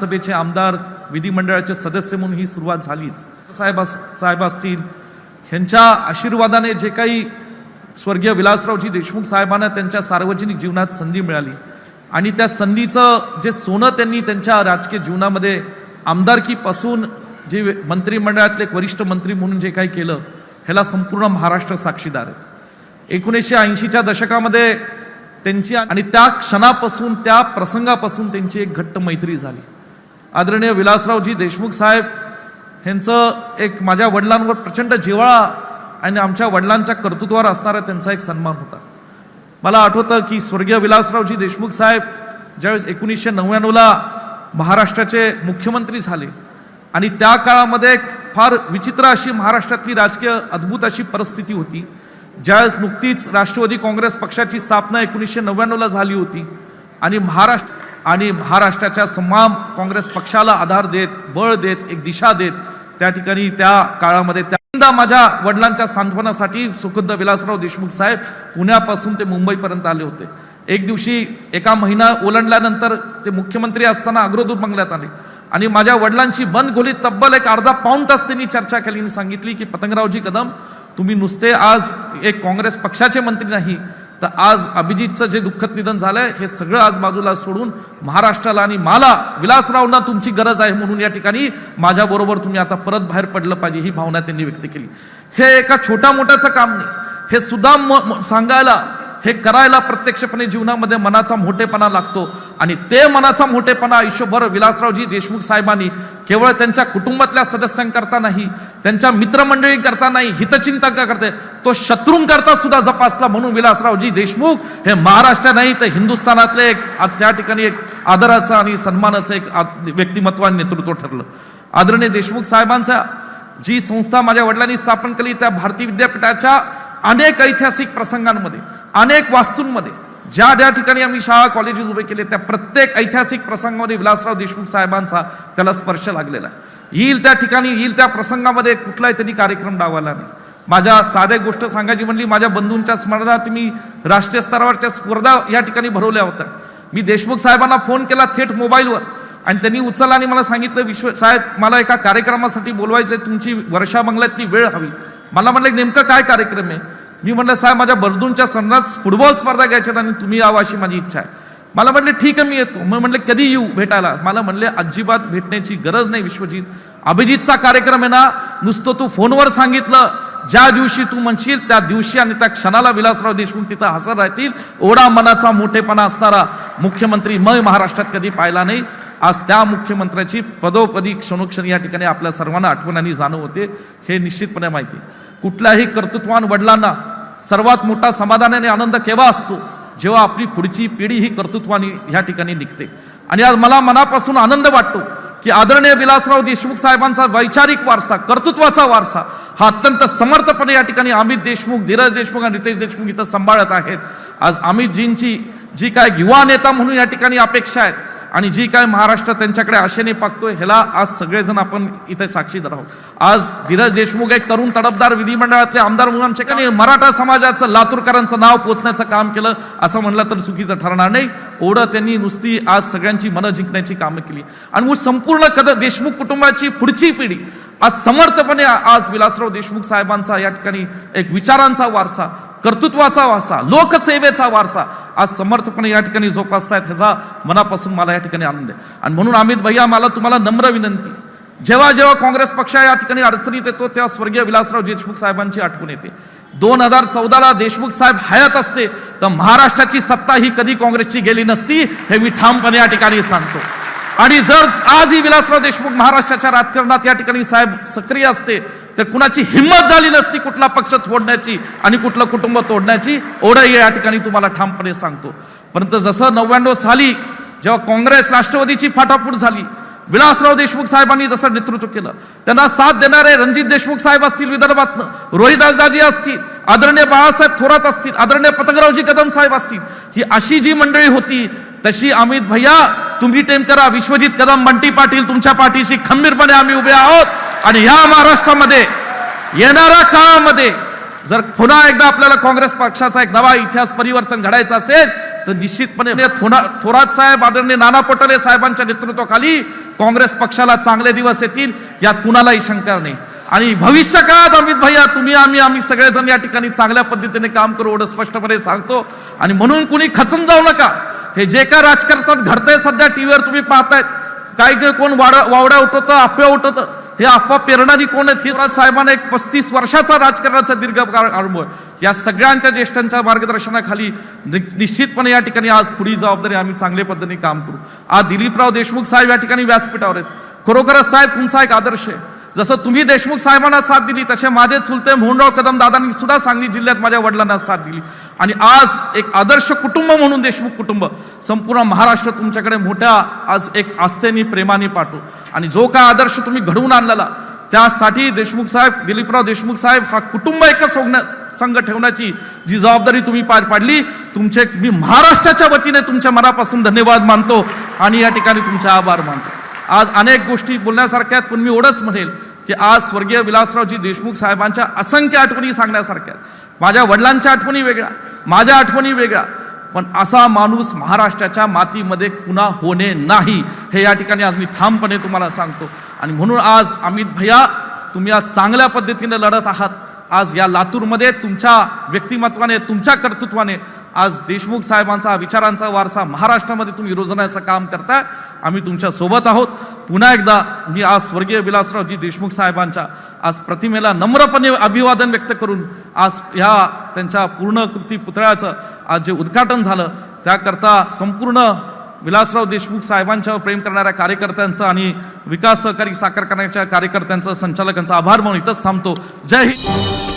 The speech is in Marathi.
सभेचे आमदार विधिमंडळाचे सदस्य म्हणून ही सुरुवात झालीच. साहेब साहेब असतील. ह्यांच्या आशीर्वादाने जे काही स्वर्गीय विलासरावजी देशमुख साहेबांना त्यांच्या सार्वजनिक जीवनात संधी मिळाली. आणि त्या संधीचं जे सोनं त्यांनी त्यांच्या राजकीय जीवनामध्ये आमदारकीपासून जे मंत्रिमंडळातले एक वरिष्ठ मंत्री म्हणून जे काही केलं ह्याला संपूर्ण महाराष्ट्र साक्षीदार आहे. एकोणीसशे ऐंशीच्या दशकामध्ये त्यांची आणि त्या क्षणापासून त्या प्रसंगापासून त्यांची एक घट्ट मैत्री झाली. आदरणीय विलासरावजी देशमुख साहेब ह्यांचं एक माझ्या वडिलांवर प्रचंड जिव्हाळा आणि आमच्या वडिलांच्या कर्तृत्वावर असणारा त्यांचा एक सन्मान होता. मला आठवतं की स्वर्गीय विलासरावजी देशमुख साहेब ज्यावेळेस एकोणीसशे नव्याण्णवला महाराष्ट्राचे मुख्यमंत्री झाले आणि त्या काळामध्ये एक फार विचित्र अशी महाराष्ट्रातली राजकीय अद्भुत अशी परिस्थिती होती. ज्यावेळेस नुकतीच राष्ट्रवादी काँग्रेस पक्षाची स्थापना एकोणीसशे नव्याण्णवला झाली होती आणि महाराष्ट्र आणि महाराष्ट्राच्या समाम काँग्रेस पक्षाला आधार देत बळ देत एक दिशा देत त्या ठिकाणी त्या काळामध्ये त्यांदा माझ्या वडिलांच्या सांत्वनासाठी सुखद विलासराव देशमुख साहेब पुण्यापासून ते मुंबईपर्यंत आले होते. एक दिवशी एका महिना ओलांडल्यानंतर ते मुख्यमंत्री असताना अग्रदूत बंगल्यात आले. आणि माझ्या वडिलांशी बंद खोलीत तब्बल एक अर्धा पाऊण तास त्यांनी चर्चा केली आणि सांगितली की पतंगरावजी कदम तुम्ही नुसते आज एक काँग्रेस पक्षाचे मंत्री नाही तर आज अभिजितचं जे दुःखद निधन झालंय हे सगळं आज बाजूला सोडून महाराष्ट्राला आणि मला विलासरावना तुमची गरज आहे म्हणून या ठिकाणी माझ्याबरोबर तुम्ही आता परत बाहेर पडलं पाहिजे ही भावना त्यांनी व्यक्त केली. हे एका छोट्या मोठ्याचं काम नाही. हे सुद्धा सांगायला हे करायला प्रत्यक्षपणे जीवनामध्ये मनाचा मोठेपणा लागतो. आणि ते मनाचा मोठेपणा आयुष्यभर विलासरावजी देशमुख साहेबांनी केवळ त्यांच्या कुटुंबातल्या सदस्यांकरता नाही त्यांच्या मित्रमंडळींकरता नाही हितचिंतक करते? तो शत्रूंकरता सुद्धा जपासला म्हणून विलासरावजी देशमुख हे महाराष्ट्र नाही तर हिंदुस्थानातले एक त्या ठिकाणी एक आदराचं आणि सन्मानाचं एक व्यक्तिमत्व आणि नेतृत्व ठरलं. आदरणीय देशमुख साहेबांचा जी संस्था माझ्या वडिलांनी स्थापन केली त्या भारतीय विद्यापीठाच्या अनेक ऐतिहासिक प्रसंगांमध्ये अनेक वास्तूंमध्ये ज्या ज्या ठिकाणी आम्ही शाळा कॉलेजेस उभे केले त्या प्रत्येक ऐतिहासिक प्रसंगामध्ये विलासराव देशमुख साहेबांचा त्याला स्पर्श लागलेला येईल त्या ठिकाणी येईल त्या प्रसंगामध्ये कुठलाही त्यांनी कार्यक्रम डावला नाही. माझ्या साध्या गोष्ट सांगायची म्हणली माझ्या बंधूंच्या स्मरणात मी राष्ट्रीय स्तरावरच्या स्पर्धा या ठिकाणी भरवल्या होत्या. मी देशमुख साहेबांना फोन केला थेट मोबाईलवर. आणि त्यांनी उचलला आणि मला सांगितलं विश्व साहेब मला एका कार्यक्रमासाठी बोलवायचं आहे तुमची वर्षा बंगल्यातली वेळ हवी. मला म्हणलं नेमकं काय कार्यक्रम आहे? मी म्हणलं साहेब माझ्या बर्दूनच्या संघात फुटबॉल स्पर्धा घ्यायच्यात आणि तुम्ही यावं अशी माझी इच्छा आहे. मला म्हटले ठीक आहे मी येतो. मग म्हटलं कधी येऊ भेटायला? मला म्हणले अजिबात भेटण्याची गरज नाही विश्वजित. अभिजितचा कार्यक्रम आहे ना नुसतं तू फोनवर सांगितलं. ज्या दिवशी तू म्हणशील त्या दिवशी आणि त्या क्षणाला विलासराव देशमुख तिथं हजर राहतील. ओढा मनाचा मोठेपणा असणारा मुख्यमंत्री मग महाराष्ट्रात कधी पाहिला नाही. आज त्या मुख्यमंत्र्याची पदोपदी क्षणोक्षणी या ठिकाणी आपल्या सर्वांना आठवण आणि जाणव होते हे निश्चितपणे माहिती आहे. कुठल्याही कर्तृत्वान वडिलांना सर्वात मोठा समाधान आणि आनंद केव्हा असतो? जेव्हा आपली पुढची पिढी ही कर्तृत्वाने ह्या ठिकाणी निघते. आणि आज मला मनापासून आनंद वाटतो की आदरणीय विलासराव देशमुख साहेबांचा वैचारिक वारसा कर्तृत्वाचा वारसा हा अत्यंत समर्थपणे या ठिकाणी अमित देशमुख धीरज देशमुख आणि रितेश देशमुख इथं सांभाळत आहेत. आज अमितजींची जी काय युवा नेता म्हणून या ठिकाणी अपेक्षा आहेत आणि जी काय महाराष्ट्र त्यांच्याकडे आशेने पाकतोय ह्याला आज सगळेजण आपण इथे साक्षीदार आहोत. आज धीरज देशमुख एक तरुण तडफदार विधिमंडळातले आमदार म्हणून आमच्या ठिकाणी मराठा समाजाचं लातूरकरांचं नाव पोचण्याचं काम केलं असं म्हणलं तर चुकीचं ठरणार नाही. ओढं त्यांनी नुसती आज सगळ्यांची मनं जिंकण्याची कामं केली. आणि मग संपूर्ण कद देशमुख कुटुंबाची पुढची पिढी आज समर्थपणे आज विलासराव देशमुख साहेबांचा या ठिकाणी एक विचारांचा वारसा कर्तृत्वाचा वारसा लोकसेवेचा वारसा. आज समर्थपणे या ठिकाणी जोपासतायत ह्याचा मनापासून मला या ठिकाणी आनंद आहे आणि म्हणून अमित भैया मला तुम्हाला नम्र विनंती. जेव्हा जेव्हा काँग्रेस पक्ष या ठिकाणी अडचणीत येतो तेव्हा स्वर्गीय विलासराव देशमुख साहेबांची आठवण येते. दोन हजार चौदाला देशमुख साहेब हयात असते तर महाराष्ट्राची सत्ता ही कधी काँग्रेसची गेली नसती हे मी ठामपणे या ठिकाणी सांगतो. आणि जर आजही विलासराव देशमुख महाराष्ट्राच्या राजकारणात या ठिकाणी साहेब सक्रिय असते तर कुणाची हिंमत झाली नसती कुठला पक्ष तोडण्याची आणि कुठलं कुटुंब तोडण्याची ओढ या ठिकाणी तुम्हाला ठामपणे सांगतो. परंतु जसं नव्याण्णव साली जेव्हा काँग्रेस राष्ट्रवादीची फाटाफूट झाली विलासराव देशमुख साहेबांनी जसं नेतृत्व केलं त्यांना साथ देणारे रणजित देशमुख साहेब असतील विदर्भातनं रोहिदासदाजी असतील आदरणीय बाळासाहेब थोरात असतील आदरणीय पतंगरावजी कदम साहेब असतील ही अशी जी मंडळी होती तशी अमित भैया तुम्ही टेम करा विश्वजित कदम बंटी पाटील तुमच्या पाठीशी खंबीरपणे आम्ही उभे आहोत. आणि या महाराष्ट्रामध्ये येणाऱ्या काळामध्ये जर पुन्हा एकदा आपल्याला काँग्रेस पक्षाचा एक नवा इतिहास परिवर्तन घडायचा असेल तर निश्चितपणे थोडा थोरात साहेब आदरणीय नाना पटोले साहेबांच्या नेतृत्वाखाली काँग्रेस पक्षाला चांगले दिवस येतील यात कुणालाही शंका नाही. आणि भविष्य काळात अमित भैया तुम्ही आम्ही आम्ही सगळेजण या ठिकाणी चांगल्या पद्धतीने काम करू एवढं स्पष्टपणे सांगतो. आणि म्हणून कुणी खचून जाऊ नका. हे जे काय राजकारणात घडतंय सध्या टीव्हीवर तुम्ही पाहतायत. काही काही कोण वाड वावड्या उठवतं अफवा उठवतं. हे अफवा पेरणारी कोण आहेत? हे साहेबांना एक पस्तीस वर्षाचा राजकारणाचा दीर्घ काळ अनुभव आहे या सगळ्यांच्या ज्येष्ठांच्या मार्गदर्शनाखाली नि- निश्चितपणे या ठिकाणी आज पुढील जबाबदारी आम्ही चांगल्या पद्धतीने काम करू. आज दिलीपराव देशमुख साहेब या ठिकाणी व्यासपीठावर आहेत. खरोखरच साहेब तुमचा एक आदर्श आहे. जसं तुम्ही देशमुख साहेबांना साथ दिली तसे माझे चुलते मोहनराव कदम दादांनी सुद्धा सांगली जिल्ह्यात माझ्या वडिलांना साथ दिली. आणि आज एक आदर्श कुटुंब म्हणून देशमुख कुटुंब संपूर्ण महाराष्ट्र तुमच्याकडे मोठ्या आज एक आस्थेने प्रेमाने पाठवू आणि जो काय आदर्श तुम्ही घडवून आणलेला त्यासाठी देशमुख साहेब दिलीपराव देशमुख साहेब हा कुटुंब एकच संघ ठेवण्याची जी जबाबदारी तुम्ही पार पाडली तुमचे मी महाराष्ट्राच्या वतीने तुमच्या मनापासून धन्यवाद मानतो आणि या ठिकाणी तुमचे आभार मानतो. आज अनेक गोष्टी बोलण्यासारख्या आहेत पण मी एवढंच म्हणेल की आज स्वर्गीय विलासरावजी देशमुख साहेबांच्या असंख्य आठवणी सांगण्यासारख्या आहेत. माझ्या वडिलांच्या आठवणी वेगळ्या माझ्या आठवणी वेगळ्या पण असा माणूस महाराष्ट्राच्या मातीमध्ये पुन्हा होणे नाही. हे या ठिकाणी आज मी ठामपणे तुम्हाला सांगतो. आणि म्हणून आज अमित भैया तुम्ही आज चांगल्या पद्धतीने लढत आहात. आज या लातूरमध्ये तुमच्या व्यक्तिमत्वाने तुमच्या कर्तृत्वाने आज देशमुख साहेबांचा विचारांचा वारसा महाराष्ट्रामध्ये तुम्ही रुजवण्याचं काम करताय. आम्ही तुमच्यासोबत आहोत. पुन्हा एकदा मी आज स्वर्गीय विलासरावजी देशमुख साहेबांच्या आज प्रतिमेला नम्रपणे अभिवादन व्यक्त करून आज ह्या त्यांच्या पूर्ण कृती पुतळ्याचं आज जे उद्घाटन झालं त्याकरता संपूर्ण विलासराव देशमुख साहेबांच्यावर प्रेम करणाऱ्या कार्यकर्त्यांचं आणि विकास सहकारी साखर करण्याच्या कार्यकर्त्यांचं संचालकांचा आभार म्हणून इथंच थांबतो. जय हिंद.